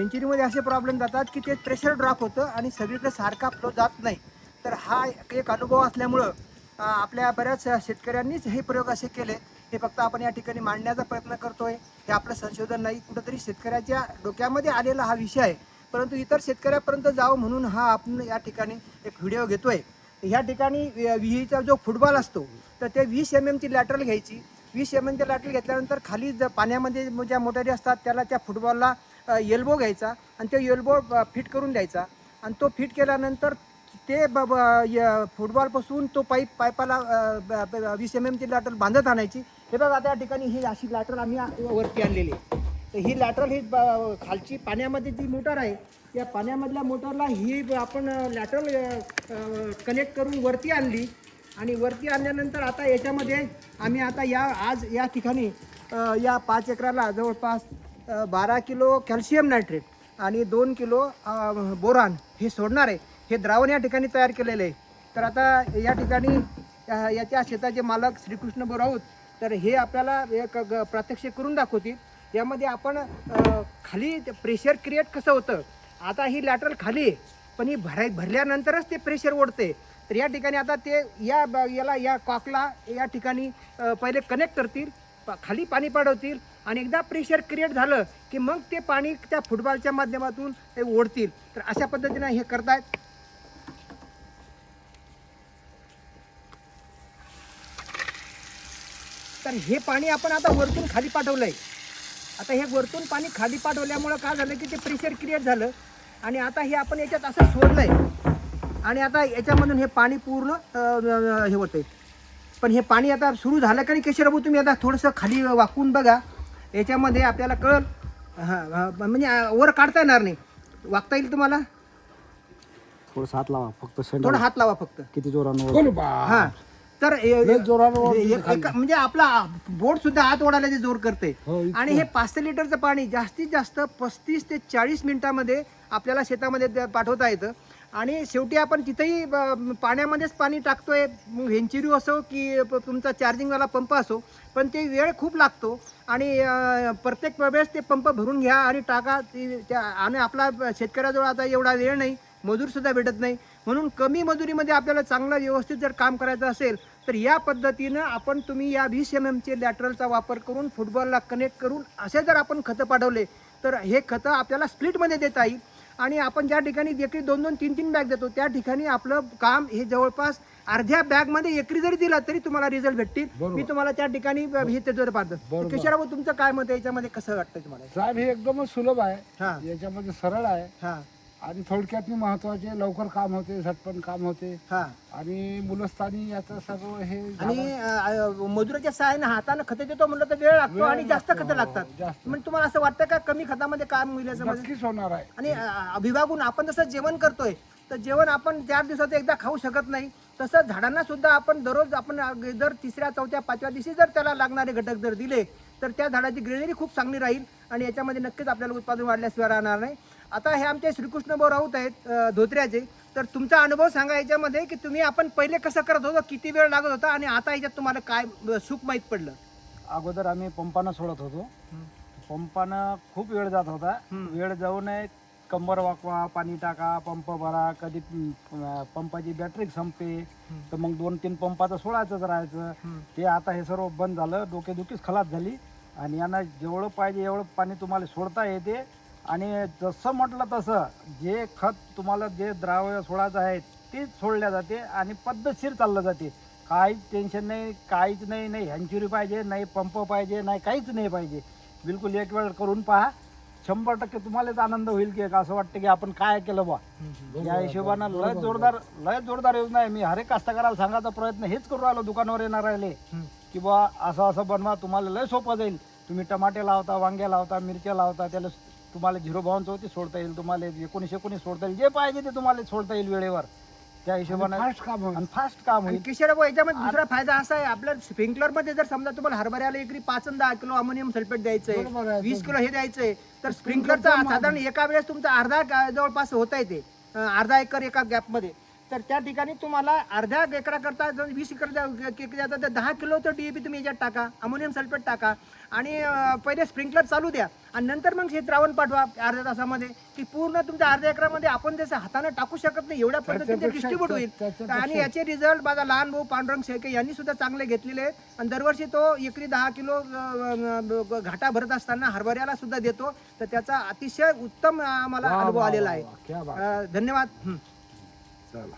सेंचुरीमध्ये असे प्रॉब्लेम जातात की ते प्रेशर ड्रॉप होतं आणि सगळीकडे सारखा फ्लो जात नाही. तर हा एक अनुभव असल्यामुळं आपल्या बऱ्याच शेतकऱ्यांनीच हे प्रयोग असे केले. हे फक्त आपण या ठिकाणी मांडण्याचा प्रयत्न करतोय. हे आपलं संशोधन नाही. कुठंतरी शेतकऱ्याच्या डोक्यामध्ये आलेला हा विषय आहे. परंतु इतर शेतकऱ्यापर्यंत जावं म्हणून हा आपण या ठिकाणी एक व्हिडिओ घेतोय. ह्या ठिकाणी वि- विहिरीचा जो फुटबॉल असतो तर ते वीस एम एमची लॅटरल घ्यायची. वीस एम एमची लॅटरल घेतल्यानंतर खाली ज पाण्यामध्ये ज्या मोटारी असतात त्याला त्या फुटबॉलला एल्बो घ्यायचा आणि तो एल्बो फिट करून द्यायचा. आणि तो फिट केल्यानंतर ते ब ब य- फुटबॉलपासून तो पाईप पाईपाला वीस एम एमची लॅटरल बांधत आणायची. हे बघा त्या ठिकाणी ही अशी लॅटरल आम्ही वरती आणलेली आहे. तर ही लॅटरल ही ब- खालची पाण्यामध्ये जी मोटर आहे या पाण्यामधल्या मोटरला ही ब- आपण लॅटरल कनेक्ट करून वरती आणली. आणि वरती आणल्यानंतर आता याच्यामध्ये आम्ही आता या आज या ठिकाणी या पाच एकराला जवळपास बारा किलो कॅल्शियम नायट्रेट आणि दोन किलो बोरान हे सोडणार आहे हे द्रावण या ठिकाणी तयार केलेलं आहे. तर आता या ठिकाणी याच्या शेताचे मालक श्रीकृष्ण बोराऊत तर हे आपल्याला एक ग- प्रात्यक्षिक करून दाखवतील. यामध्ये आपण खाली प्रेशर क्रिएट कसं होतं? आता ही लॅटरल खाली आहे पण ही भराय भरल्यानंतरच ते प्रेशर ओढते. तर या ठिकाणी आता ते या ब- याला या कॉकला या ठिकाणी पहिले कनेक्ट करतील खाली पाणी पाडवतील आणि एकदा प्रेशर क्रिएट झालं की मग ते पाणी त्या फुटबॉलच्या माध्यमातून ते ओढतील. तर अशा पद्धतीने हे करतायत. तर हे पाणी आपण आता वरतून खाली पाठवलंय. आता हे वरतून पाणी खाली पाठवल्यामुळं काय झालं की ते प्रेशर क्रिएट झालं. आणि आता हे आपण याच्यात असं सोडलंय. आणि आता याच्यामधून हे पाणी पूर्ण हे होतं हे होतंय. पण हे पाणी आता सुरू झालं का नाही केशरबाबू तुम्ही आता थोडंसं खाली वाकून बघा. याच्यामध्ये आपल्याला कळल हां म्हणजे वर काढता येणार नाही. वागता येईल तुम्हाला? थोडस हात लावा फक्त थोडा हात लावा फक्त. किती जोरानं हा. तर म्हणजे आपला बोट सुद्धा हात ओढायला ते जोर करते. हो. आणि हे पाचशे लिटरचं पाणी जास्तीत जास्त पस्तीस ते चाळीस मिनिटामध्ये आपल्याला शेतामध्ये पाठवता येतं. आणि शेवटी आपण तिथेही ब- पाण्यामध्येच पाणी टाकतोय. व्हेंचिरू असो की प- तुमचा चार्जिंगवाला पंप असो पण ते वेळ खूप लागतो. आणि प्रत्येक वेळेस ते पंप भरून घ्या आणि टाका. ती- त्या आणि आपला शेतकऱ्याजवळ आता एवढा वेळ नाही मजूरसुद्धा भेटत नाही. म्हणून कमी मजुरीमध्ये आपल्याला चांगलं व्यवस्थित जर काम करायचं असेल तर या पद्धतीनं आपण तुम्ही या वीस एम एमचे लॅटरलचा वापर करून फुटबॉलला कनेक्ट करून असे जर आपण खतं पाठवले तर हे खतं आपल्याला स्प्लिटमध्ये देता येईल. आणि आपण ज्या ठिकाणी एकरी दोन दोन तीन तीन बॅग देतो त्या ठिकाणी आपलं काम हे जवळपास अर्ध्या बॅगमध्ये एकरी जरी दिला तरी तुम्हाला रिझल्ट भेटतील. मी तुम्हाला त्या ठिकाणी हे त्याच्यावर पाहतो. किशोराबाबू तुमचं काय मत आहे? याच्यामध्ये कसं वाटतं तुम्हाला? साहेब हे एकदमच सुलभ आहे. हां. याच्यामध्ये सरळ आहे. हां. आणि थोडक्यात महत्त्वाचे लवकर काम होते झटपट काम होते. हां. आणि मुलस्थानी याचं सर्व हे आणि अ, मजुराच्या सहाय्याने हाताने खतं देतो म्हणलं तर वेळ लागतो आणि जास्त खतं लागतात. जास्त. म्हणजे तुम्हाला असं वाटतं का कमी खतामध्ये काम होईल असं म्हणजे? नक्कीच होणार आहे. आणि अ, विभागून आपण जसं जेवण करतोय तर जेवण आपण चार दिवसात एकदा खाऊ शकत नाही. तसं झाडांना सुद्धा आपण दररोज आपण अ, जर तिसऱ्या चौथ्या पाचव्या दिवशी जर त्याला लागणारे घटक जर दिले तर त्या झाडाची ग्रेनरी खूप चांगली राहील आणि याच्यामध्ये नक्कीच आपल्याला उत्पादन वाढल्याशिवाय राहणार नाही. आता हे आमचे श्रीकृष्ण भाऊ राऊत आहेत धोत्र्याचे. तर तुमचा अनुभव सांगा याच्यामध्ये की तुम्ही आपण पहिले कसं करत होतो किती वेळ लागत होता आणि आता याच्यात तुम्हाला काय सुख माहीत पडलं? अगोदर आम्ही पंपानं सोडत होतो. पंपानं खूप वेळ जात होता. वेळ जाऊ नये कंबर वाकवा पाणी टाका पंप भरा कधी पंपाची बॅटरी संपे तर मग दोन तीन पंपाचं सोडायचंच राहायचं. ते आता हे सर्व बंद झालं डोकेदुखीच खलास झाली. आणि यांना जेवढं पाहिजे एवढं पाणी तुम्हाला सोडता येते. आणि जसं म्हटलं तसं जे खत तुम्हाला जे द्राव्य सोडायचं आहे तेच सोडल्या जाते आणि पद्धतशीर चाललं जाते. काहीच टेन्शन नाही काहीच नाही नाही हँचुरी पाहिजे नाही पंप पाहिजे नाही काहीच नाही पाहिजे. बिलकुल एक वेळ करून पहा. शंभर टक्के तुम्हालाच आनंद होईल की असं वाटतं की आपण काय केलं बा. या हिशोबानं लय जोरदार लय जोरदार योजना आहे. मी हरेक कास्तकाराला सांगायचा प्रयत्न हेच करू राहिलो दुकानावर येणार राहिले. की बा असं असं बनवा तुम्हाला लय सोपं जाईल. तुम्ही टमाटे लावता वांगे लावता मिरच्या लावता त्याला तुम्हाला झिरो बावनचं होती सोडता येईल तुम्हाला. एकोणीस एकोणीस सोडता येईल. जे पाहिजे ते तुम्हाला सोडता येईल वेळेवर. त्या हिशोबानं फास्ट काम होईल. आणि फास्ट काम आणि होईल. किशोर भाऊ याच्यामध्ये दुसरा फायदा असा आहे आपल्या स्प्रिंकलरमध्ये जर समजा तुम्हाला हरभऱ्याला एकरी पाच आणि दहा किलो अमोनियम सल्फेट बरोबर द्यायचंय आहे. वीस किलो हे द्यायचंय तर स्प्रिंकलरचा साधारण एका वेळेस तुमचा अर्धा गा- जवळपास होत आहे ते अं, अर्धा एकर एका गॅपमध्ये तर त्या ठिकाणी तुम्हाला अर्ध्या एकरा करता जर वीस एकर द्या- के- के- जातं तर दहा किलोचं डीएपी तुम्ही याच्यात टाका अमोनियम सल्फेट टाका. आणि अं, पहिले स्प्रिंकलर चालू द्या. आणि नंतर मग हे द्रावण पाठवा अर्ध्या तासामध्ये की पूर्ण तुमच्या अर्ध्या एकरामध्ये आपण जसं हाताने टाकू शकत नाही एवढ्या पद्धतीने डिस्ट्रीब्यूट होईल. आणि याचे रिझल्ट माझा लहान भाऊ पांडुरंग शेळके यांनी सुद्धा चांगले घेतलेले आहेत. आणि दरवर्षी तो एकरी दहा किलो घाटा भरत असताना हरभऱ्याला सुद्धा देतो. तर त्याचा अतिशय उत्तम आम्हाला अनुभव आलेला आहे. धन्यवाद.